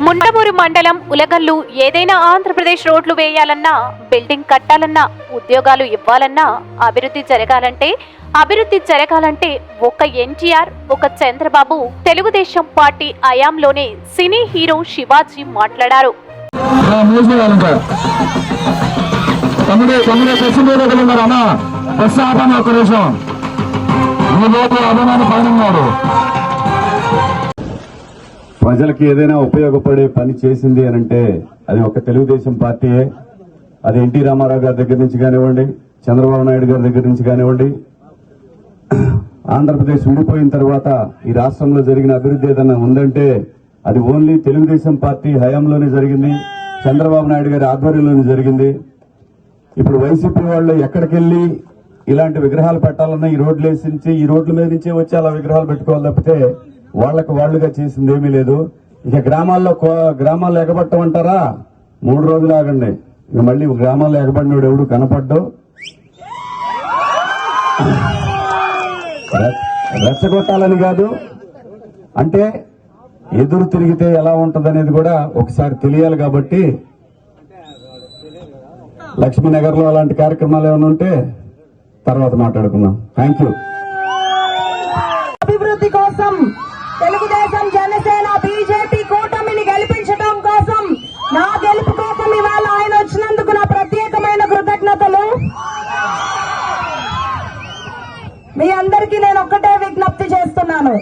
ముండమూరు మండలం ఉలగల్లు ఏదైనా ఆంధ్రప్రదేశ్ రోడ్లు వేయాలన్నా బిల్డింగ్ కట్టాలన్నా ఉద్యోగాలు ఇవ్వాలన్నా అభివృద్ధి జరగాలంటే అభివృద్ధి జరగాలంటే ఒక ఎన్టీఆర్ ఒక చంద్రబాబు తెలుగుదేశం పార్టీ అయాంలోనే సినీ హీరో శివాజీ మాట్లాడారు. మూసేయాలంట ప్రజలకి ఏదైనా ఉపయోగపడే పని చేసింది అని అంటే అది ఒక తెలుగుదేశం పార్టీయే. అది ఎన్టీ రామారావు గారి దగ్గర నుంచి కానివ్వండి చంద్రబాబు నాయుడు గారి దగ్గర నుంచి కానివ్వండి. ఆంధ్రప్రదేశ్ ఉండిపోయిన తర్వాత ఈ రాష్ట్రంలో జరిగిన అభివృద్ధి ఏదైనా ఉందంటే అది ఓన్లీ తెలుగుదేశం పార్టీ హయాంలోనే జరిగింది చంద్రబాబు నాయుడు గారి ఆధ్వర్యంలోనే జరిగింది. ఇప్పుడు వైసీపీ వాళ్ళు ఎక్కడికెళ్ళి ఇలాంటి విగ్రహాలు పెట్టాలన్నా ఈ రోడ్లు వేసించి ఈ రోడ్ల మీద నుంచే వచ్చి అలా విగ్రహాలు పెట్టుకోవాలి తప్పితే వాళ్ళకు వాళ్ళుగా చేసింది ఏమీ లేదు. ఇక గ్రామాల్లో కో- గ్రామాల్లో ఎగబట్టమంటారా మూడు రోజులు ఆగండి. ఇక మళ్ళీ గ్రామాల్లో ఎగబడినోడు ఎవడు కనపడ్డు? రెచ్చగొట్టాలని కాదు. అంటే ఎదురు తిరిగితే ఎలా ఉంటదనేది కూడా ఒకసారి తెలియాలి కాబట్టి లక్ష్మీనగర్లో అలాంటి కార్యక్రమాలు ఏమైనా ఉంటే తర్వాత మాట్లాడుకుందాం. Thank you Telugu Desam Janasena BJP కూటమిని గెలిపించడం కోసం నా గెలుపు కోసం ఇవాళ ఆయన వచ్చినందుకు నా ప్రత్యేకమైన కృతజ్ఞతలు. మీ అందరికీ నేను ఒక్కటే విజ్ఞప్తి చేస్తున్నాను.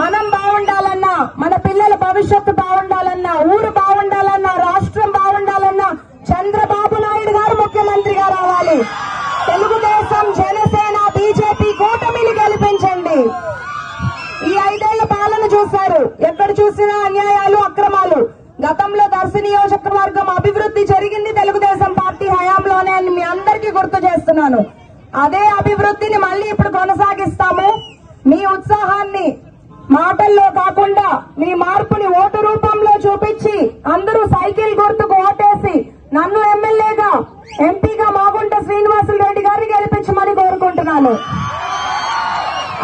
మనం బాగుండాలన్నా మన పిల్లల భవిష్యత్తు బాగుండాలన్నా ఊరు బాగుండాలన్నా రాష్ట్రం బాగుండాలన్నా చంద్రబాబు నాయుడు గారు ముఖ్యమంత్రిగా రావాలి తెలుగుదేశం జనసేన బీజేపీ కూటమిని గెలిపించండి. చేశారు. ఎక్కడ చూసినా అన్యాయాలు అక్రమాలు. గతంలో దర్శి నియోజకవర్గం అభివృద్ధి జరిగింది తెలుగుదేశం పార్టీ హయాంలోనే అని మీ అందరికీ గుర్తు చేస్తున్నాను. అదే అభివృద్ధిని మళ్ళీ ఇప్పుడు కొనసాగిస్తాము. మీ ఉత్సాహాన్ని మాటల్లో కాకుండా మీ మార్పుని ఓటు రూపంలో చూపించి అందరూ సైకిల్ గుర్తుకు ఓటేసి నన్ను ఎమ్మెల్యేగా ఎంపీగా మాగుంట శ్రీనివాసులు రెడ్డి గారిని గెలిపించమని కోరుకుంటున్నాను.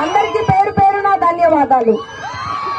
అందరికీ పేరు పేరున ధన్యవాదాలు.